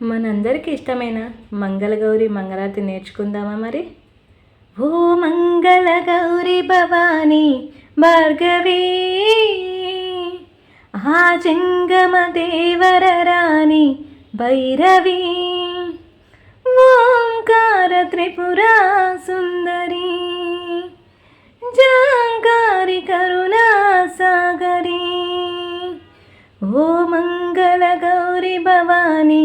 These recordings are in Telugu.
మనందరికీ ఇష్టమైన మంగళగౌరి మంగళారతి నేర్చుకుందామా మరి? ఓ మంగళగౌరి భవానీ భార్గవి! ఆ జంగమ దేవర రాణి భైరవి! ఓంకార త్రిపురా సుందరి! జాంగారి కరుణా సాగరి ఓ మంగళ గౌరి భవానీ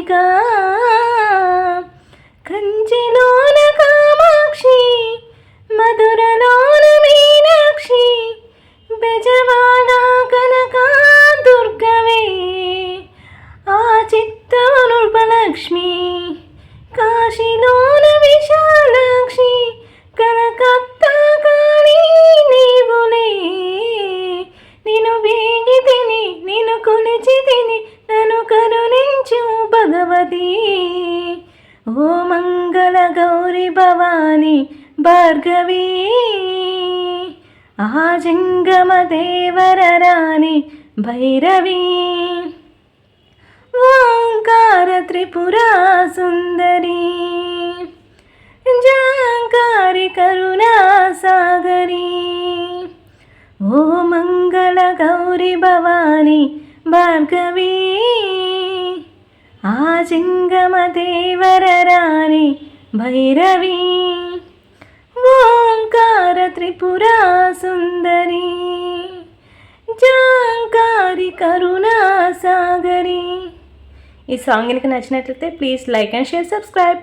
కాళికా కంచిలోన కామాక్షి మధురలోన మీనాక్షి బెజవాడ కనక దుర్గవే. ఆ చిత్తనుపలక్ష్మి కాశీలోన విశాలాక్షి కలకత్తా కాళీ నీవులే. నిన్ను వేగి తిని నిన్ను కొలిచి తిని భగవతి ఓ మంగళ గౌరి భవాని భార్గవి. ఆ జంగమ దేవర భైరవి. ఓంకార త్రిపురా సుందరి. జాంకారి కరుణా సాగరి. ఓ మంగళ గౌరి భవాని భార్గవీ. ఆ జింగమ దేవర రాణి భైరవి ఓంకార త్రిపురా సుందరి జాంకారి కరుణా సాగరి ఈ సాంగ్ కనుక నచ్చినట్లయితే please like and share subscribe